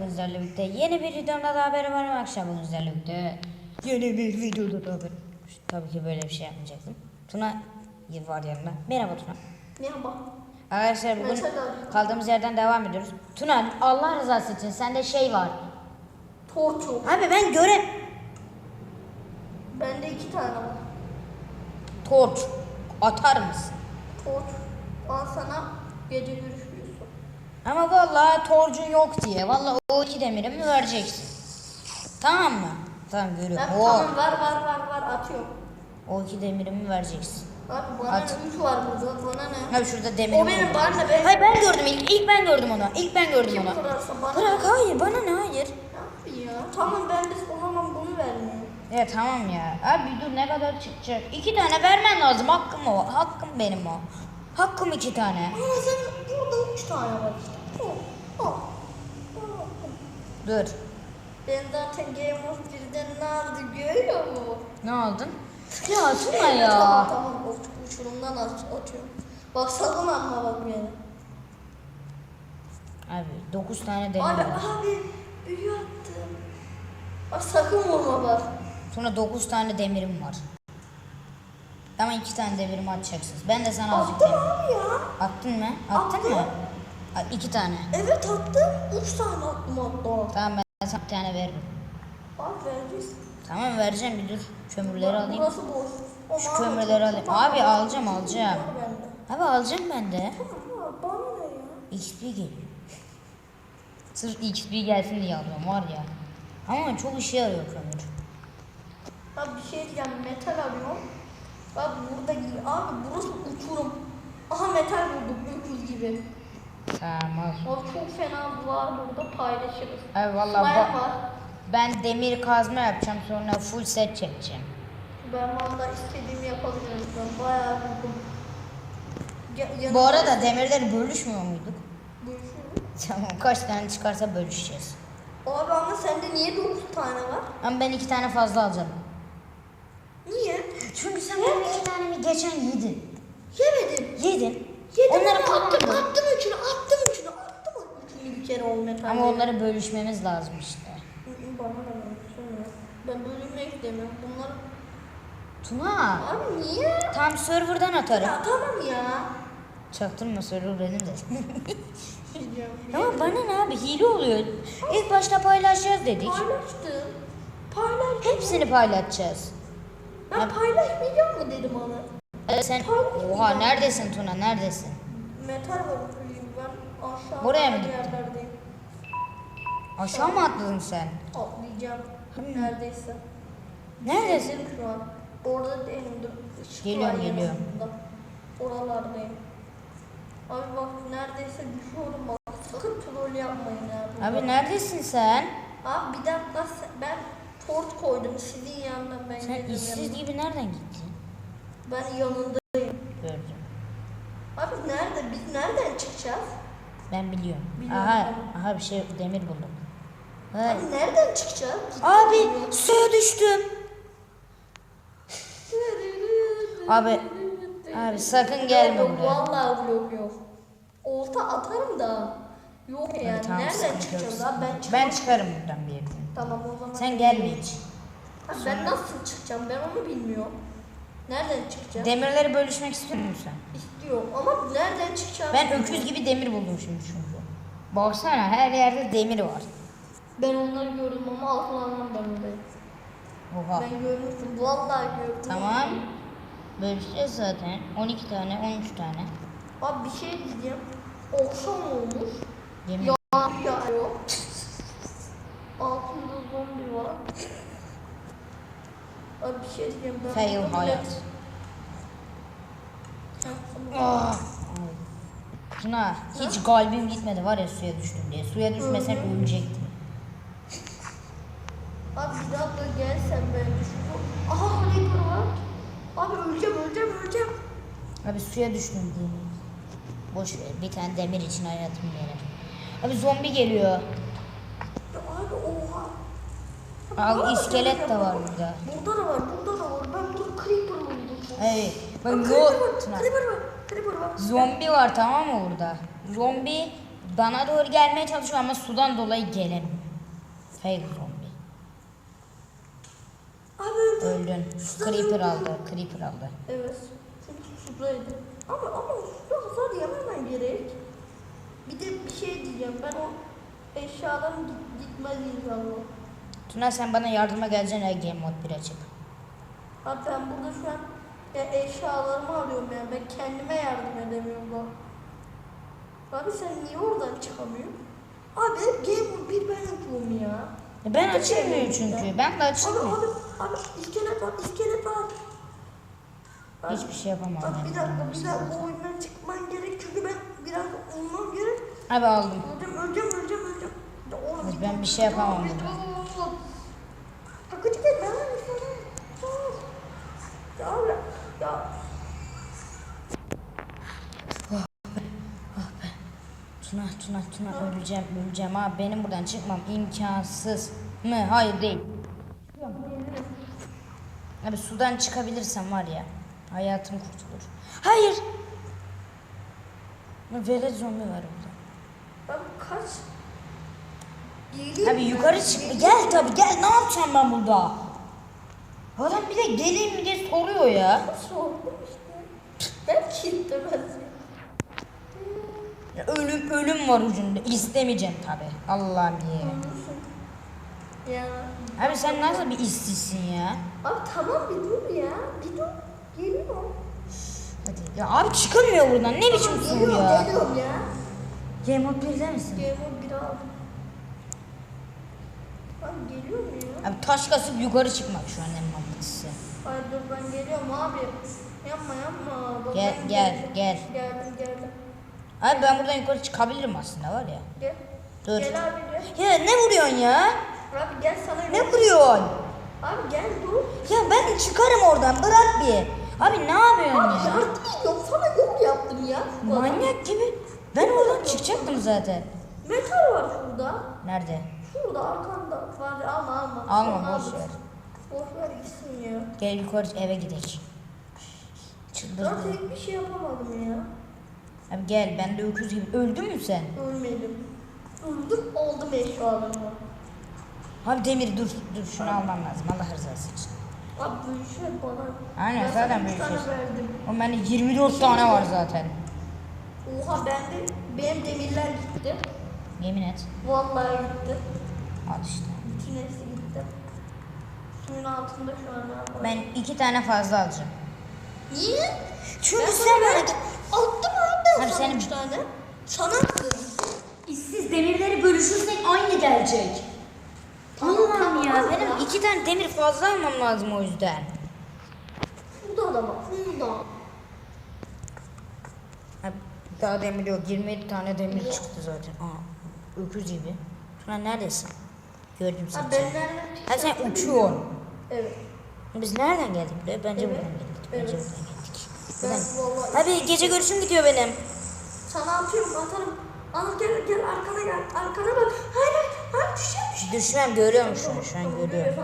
bugün sizlerle birlikte yeni bir videomda da haberi var akşam bugün sizlerle birlikte yeni bir videoda da haber. Tabii ki böyle bir şey yapmayacaktım. Tuna var yanında. Merhaba Tuna. Merhaba. Arkadaşlar bugün kaldığımız yerden devam ediyoruz. Tuna Allah rızası için sende şey var. Torçu. Abi ben göre Bende iki tane var. torç atar mısın? Torç. Al sana gece görüşüyorsun. Ama vallahi torcun yok diye. Vallahi o iki demirimi vereceksin. Tamam mı? Tamam görüyorum. Tamam var var var var atıyorum. o iki demirimi vereceksin. Abi bana At. ne? Üç var burada. Bana ne? Abi şurada demirim O benim bana ne? Ben... Hayır ben gördüm ilk. İlk ben gördüm onu. İlk ben gördüm Kim onu. bana Bırak hayır bana ne hayır. Abi ya. Tamam ben de o zaman bunu vermeyeyim. Ya tamam ya. Abi dur ne kadar çıkacak? İki tane vermen lazım. Hakkım o. Hakkım benim o. Hakkım iki tane. Ama sen burada üç tane var işte. Dur. Ben zaten Game of Thrones'den ne aldı görüyor musun? Ne aldın? Ya Tuna ya. Tamam tamam uçurumdan at, atıyorum. Bak sakın atma bak beni. Abi dokuz tane demir Abi var. abi büyü attım. Bak sakın vurma bak. Sonra dokuz tane demirim var. Ama iki tane demirimi atacaksınız. Ben de sana azıcık Attım demir. abi ya. Attın mı? Attın Attım. mı? A- İki tane. Evet attım. Üç tane attım hatta. Tamam ben sana bir tane veririm. Abi vereceğiz. Tamam vereceğim bir dur. Kömürleri Bak, alayım. Burası boş. O Şu mavi kömürleri alayım. Tamam, Abi alacağım alacağım. var bende. Abi alacağım ben de. Tamam bana ne ya? XP geliyor. Sırf XP gelsin diye alıyorum var ya. Ama çok işe yarıyor kömür. Abi bir şey diyeceğim. Metal arıyorum. Bak burada gibi. Abi burası uçurum. Aha metal buldum. Öküz gibi. Tamam. Bak çok fena var burada paylaşırız. Vallahi Slime ba- var. ben demir kazma yapacağım sonra full set çekeceğim. Ben valla istediğimi yapabilirim. Ben bayağı buldum. Ya, yanımda- Bu arada demirleri bölüşmüyor muyduk? Bölüşüyor. Tamam kaç tane çıkarsa bölüşeceğiz. Abi ama sende niye 9 tane var? Ama ben iki tane fazla alacağım. Çünkü sen benim iki tanemi geçen yedin. Yemedim. Yedin. Yedim Onları ama attım, attım üçünü, attım üçünü, attım üçünü bir kere o metal. Ama onları bölüşmemiz lazım işte. Bana da bölüşmüyor. Ben bölünmek istemiyorum. Bunlar... Tuna. Abi niye? Tam serverdan atarım. Ya tamam ya. Çaktırma server benim de. Ama bana ne abi hile oluyor. İlk başta paylaşacağız dedik. Paylaştım. Paylaş. Hepsini paylaşacağız. Ben paylaşmayacağım mı dedim ona. Ee, sen oha neredesin Tuna neredesin? Metal var oturayım ben aşağı Buraya mı gittin? yerlerdeyim. Aşağı mı atladın sen? Atlayacağım. Hmm. Neredeyse. Neredesin? Değilim şu an. Orada değilim. Dur. Işık Geliyorum, var geliyorum. yanımda. Oralardayım. Abi bak neredeyse düşüyorum bak. Sakın troll yapmayın ya. burada. Abi neredesin sen? Abi bir dakika sen- ben port koydum sizin yanına ben Sen geldim işsiz yanına. gibi nereden gittin? Ben yanındayım. Gördüm. Abi nerede? Biz nereden çıkacağız? Ben biliyorum. Biliyorum Aha, aha bir şey demir buldum. Ha. Abi nereden çıkacağız? Abi suya düştüm. Abi abi sakın gelme Yok, buraya. Vallahi blok yok. Olta atarım da. Yok yani. Tamam, nereden sıkıntı çıkacağız abi? Ben çıkmam. Ben çıkarım buradan bir yerden. Tamam o zaman. Sen gelme hiç. Ben nasıl çıkacağım? Ben onu bilmiyorum. Nereden çıkacağım? Demirleri bölüşmek istiyor musun sen? İstiyorum ama nereden çıkacağım? Ben öküz gibi demir buldum şimdi çünkü. Baksana her yerde demir var. Ben onları gördüm ama aklanmam ben orayı. Oha. Ben görmüştüm. Vallahi gördüm. Tamam. Bölüşeceğiz zaten. 12 tane, 13 tane. Abi bir şey diyeceğim. Okşam olmuş. Demir. Yağmur yağıyor. Altında zombi var. Abi bir şey diyeceğim. Ben Fail hayat. Ah. Tuna hiç kalbim gitmedi var ya suya düştüm diye. Suya düşmesen Hı hı. ölecektim. Abi bir dakika gelsen ben düşüyorum. Aha Creeper var. Abi öleceğim öleceğim öleceğim. Abi suya düştüm diye. Boş ver bir tane demir için hayatım yere. Abi zombi geliyor. Da iskelet de var burada. Burada da var burada da var. Ben burada Creeper buldum. Evet. Bak yo Creeper var. Creeper var. Creeper var. Zombi var tamam mı burada? Zombi bana doğru gelmeye çalışıyor ama sudan dolayı gelemiyor. Fake zombi. Abi öldüm. Öldün. Creeper aldı. Creeper aldı. Evet. Çünkü sudaydı. Ama ama suda hasar yememen gerek. Bir de bir şey diyeceğim. Ben o eşyalarım git, gitmez inşallah. Tuna sen bana yardıma geleceksin ya Game Mode 1 açıp. Abi ben burada şu an ya eşyalarımı arıyorum yani. Ben kendime yardım edemiyorum bak. Abi sen niye oradan çıkamıyorsun? Abi Game Boy bir ben yapıyorum ya. E Ben açılmıyor çünkü. Ben de Abi açılmıyor. abi abi iskelet var iskelet var. Abi, Hiçbir şey yapamam Abi ben. bir dakika bir dakika oyundan çıkman gerek çünkü ben biraz olmam gerek. Abi aldım. Öleceğim öleceğim öleceğim öleceğim. Ya oğlum, Evet, bir ben dur, burada. dur. Takıcı gel ben Ya abi ya. Tuna Tuna Tuna öleceğim öleceğim abi benim buradan çıkmam imkansız mı? Hayır değil. Abi sudan çıkabilirsem var ya hayatım kurtulur. Hayır. Velet zombi var orada. Kaç? Geleyim Abi ben, yukarı çık. Gel tabi gel ne yapacağım ben burada? Adam bir de geleyim mi diye soruyor ya. Sordum işte. Ben kilitlemezdim. Ya Ölüm ölüm var ucunda. İstemeyeceğim tabi. Allah'ım ye. Ya. Abi sen nasıl bir işsizsin ya? Abi tamam bir dur ya. Bir dur. Geliyor. Hadi. Ya abi çıkılmıyor buradan. Ne biçim Geliyorum ya? geliyorum ya. Game Mode 1'de misin? Geliyorum bir daha. Abi geliyor mu ya? Abi taş kasıp yukarı çıkmak şu an en mantıklısı. Ay dur ben geliyorum abi. Yapma yapma. Bak Gel, ben gel, geldim. gel. Geldim geldim. Abi ben buradan yukarı çıkabilirim aslında var ya. Gel. Dur. Gel abi gel. Ya ne vuruyorsun ya? Abi gel sana Ne yol- vuruyorsun? Abi gel dur. Ya ben çıkarım oradan bırak bir. Abi ne yapıyorsun Abi ya? yardım ediyorum sana yol yaptım ya. Manyak gibi. Ben oradan çıkacaktım zaten. Metal var şurada. Nerede? Şurada arkanda var alma alma. Alma, boş ver. Boş ver gitsin ya. Gel yukarı eve gidelim. Ben Çıldırdı. tek bir şey yapamadım ya. Abi gel ben de öküz gibi. Öldün mü sen? Ölmedim. Öldüm aldım eşyalarımı. Abi Demir dur dur şunu almam lazım Allah rızası için. Abi işe bana. Aynen, Ben zaten verdim. O bende 24 tane var zaten. Oha bende benim demirler gitti. Yemin et. Vallahi gitti. Al işte. Bütün hepsi gitti. Suyun altında şu an abi. Ben iki tane fazla alacağım. Niye? Çünkü Ben sen bana... Attım abi Abi sana senin- üç tane. Sana attım. İşsiz demirleri bölüşürsek aynı gelecek. Tamam, Allah'ım tamam, ya al benim iki tane demir fazla almam lazım o yüzden. Burada da bak. Burada. Ha, Daha demir yok. 27 tane demir çıktı zaten. Aa, öküz gibi. Tuna neredesin? Gördüm seni. Ha sen uçuyorsun. Evet. Biz nereden geldik buraya? Bence Evet. buradan geldik. Bence Evet. buradan geldik. Ben Buradan. vallahi Hadi gece görüşüm gidiyor benim. sana atıyorum atarım. Al gel gel arkana gel. Arkana bak. Hayır hayır. Hayır düşeceğim düşeceğim. Düşmem görüyorum şu an. Şu an görüyorum.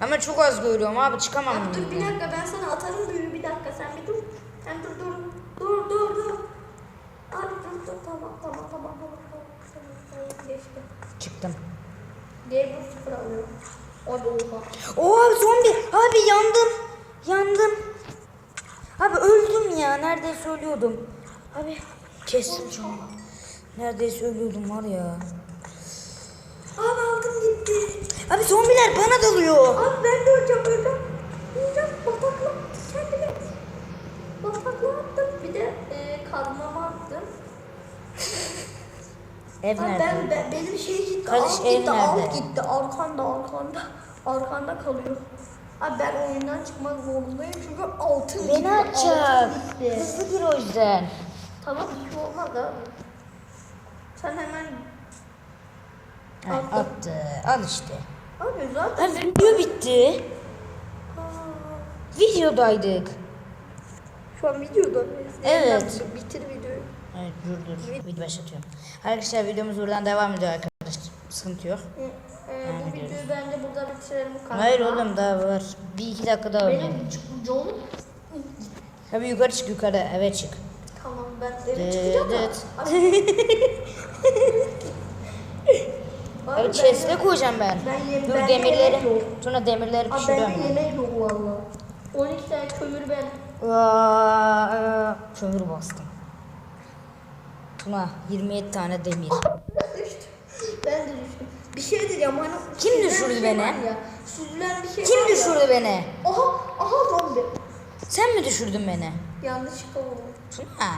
Ama çok az görüyorum abi çıkamam. Abi dur bir buradan. dakika ben sana atarım büyüğü bir dakika sen bir dur. Sen dur dur. Dur dur dur. Abi dur dur tamam tamam tamam tamam. tamam, tamam, tamam, Geçti. Çıktım. Diğer bu sıfır alıyorum. Hadi oha. Abi zombi. Abi yandım. Yandım. Abi öldüm ya. Neredeyse ölüyordum. Abi kestim an. Neredeyse ölüyordum var ya. Abi aldım gitti. Abi zombiler bana dalıyor. Abi ben de öleceğim öleceğim. Öleceğim batakla kendime. Batakla attım. Bir de e, kazmamı attım. Ev Abi nerede? ben, ben, benim şey gitti. Kardeş, alt ev gitti, nerede? alt gitti. Arkanda arkanda. Arkanda kalıyor. Abi ben oyundan çıkmak zorundayım çünkü altın gitti. Beni açacak. gitti. Hızlı gir o yüzden. Tamam bir şey olmaz abi. Sen hemen Ha, attı. Al işte. abi zaten Abi video bitti. Aa, Videodaydık. şu an videoda mıyız? Evet. Bitir videoyu. Evet dur dur. Video başlatıyorum. Arkadaşlar videomuz buradan devam ediyor arkadaşlar. Sıkıntı yok. Ee, e, Devam bu ediyoruz. videoyu bence burada bitirelim kanka. Hayır oğlum daha var. Bir iki dakika daha oynayalım. Benim yolum Abi yukarı çık yukarı eve çık. Tamam ben eve çıkacağım da. dıt. Abi, Abi Evet chest'e koyacağım ben. Ben ye- Dur ben demirleri. yemek yok. Sonra demirleri Abi pişiriyorum. bende yemek yok valla. 12 tane kömür ben. Aa, Kömür bastım. Tuna 27 tane demir. Ben de düştüm. Bir şey diyeceğim hani. Kim düşürdü şey beni? Ya, süzülen bir şey Kim var ya. düşürdü beni? Aha aha zombi. Sen mi düşürdün beni? Yanlışlıkla oldu. Tuna.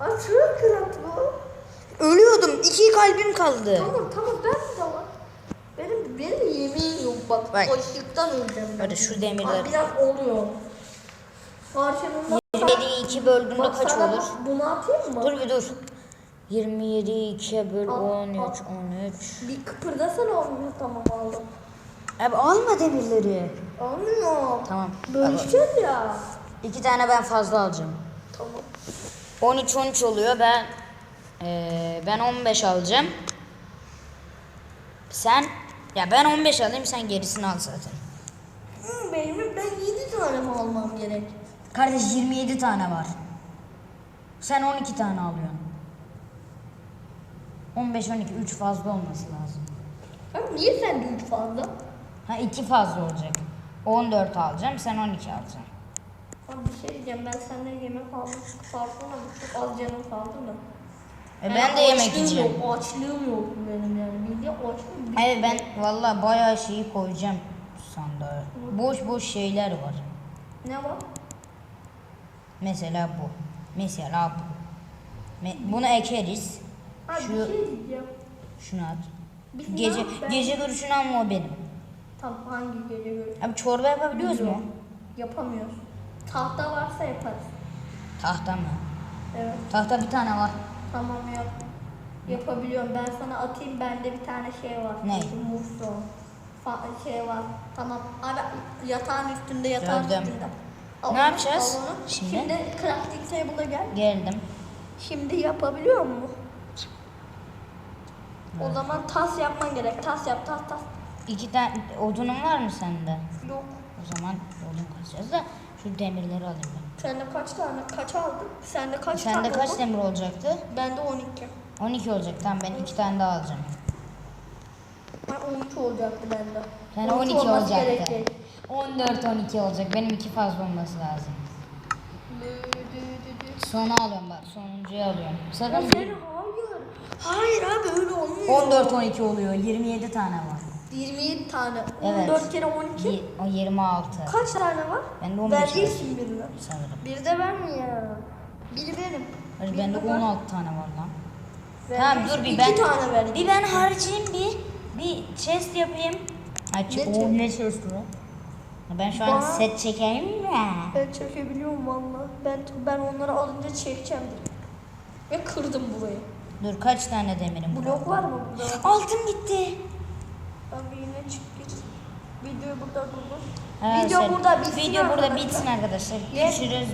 Ay çok kırat bu. Ölüyordum. İki kalbim kaldı. Tamam tamam ben de var. Benim benim yemeğim yok bak. Bak. Açlıktan öleceğim ben. Hadi şu demirler. Abi biraz oluyor. Karşımda 27'yi 2 böldüğünde kaç olur? Bunu atayım mı? Dur bir dur. 27'yi 2'ye böl Al, 13, al. 13. Bir kıpırdasana olmuyor tamam aldım. Abi alma demirleri. Olmuyor. Tamam. Bölüşeceğiz ya. İki tane ben fazla alacağım. Tamam. 13 13 oluyor. Ben eee, ben 15 alacağım. Sen ya ben 15 alayım sen gerisini al zaten. Hmm, benim ben 7 tane mi almam gerek? Kardeş 27 tane var. Sen 12 tane alıyorsun. 15 12 3 fazla olması lazım. Abi niye sende 3 fazla? Ha 2 fazla olacak. 14 alacağım sen 12 alacaksın. Abi bir şey diyeceğim ben senden yemek pardon ama çok az canım kaldı da. E ben de yemek yiyeceğim. Yok, açlığım yok benim yani. Bildiğin açlığım. Hayır ben valla bayağı şeyi koyacağım sandığa. Boş boş şeyler var. Ne var? Mesela bu. Mesela bu. Bunu ekeriz. Abi Şu- bir şey diyeceğim. Şunu at. Biz ne Gece yap- ben- gece görüşünü alma o benim. Tam hangi gece görüyoruz? Abi çorba yapabiliyoruz mu? Yapamıyoruz. Tahta varsa yaparız. Tahta mı? Evet. Tahta bir tane var. Tamam yap. Yapabiliyorum. Ben sana atayım. Bende bir tane şey var. Ne? Mufson. Fa- şey var. Tamam. Abi yatağın üstünde yatağın Gördüm. üstünde. Ne yapacağız onu. şimdi? Şimdi crafting table'a gel. Geldim. Şimdi yapabiliyor mu? O zaman tas yapman gerek. Tas yap, tas tas. İki tane odunun var mı sende? Yok. O zaman odun kazacağız da şu demirleri alayım ben. Sende kaç tane? Kaç aldın? Sende kaç tane Sende kaç oldu? demir olacaktı? Bende 12. 12 olacak. Tamam ben iki tane daha alacağım. Ay 13 olacaktı bende. Sen 12 olması olacaktı. gerekli. 14 12 olacak. Benim iki fazla olması lazım. Dü, dü, dü, dü. Sonu alıyorum bak. Sonuncuyu alıyorum. Sakın senin hayır. Hayır abi öyle olmuyor. 14 12 oluyor. 27 tane var. 27 tane. Evet. 14 kere 12. Ye- O 26 Kaç tane var? Bende 15 var. Vereceksin birini. sanırım. Bir de ben mi ya? Biri benim. Bir bende de ben. 16 tane var lan. Tamam dur bir İki ben tane vereceksin. bir ben harcayayım bir bir chest yapayım. Ay Ne o ne chest o? Ben şu an Bana- set çekeyim mi? Ben çekebiliyorum valla. Ben ben onları alınca çekeceğim direkt. Ve kırdım burayı. Dur kaç tane demirim var? Blok var mı burada? Altın gitti. Abi yine çık git. Video burada durdur. Arkadaşlar, Video burada bitsin Video burada arkadaşlar. bitsin arkadaşlar. Görüşürüz.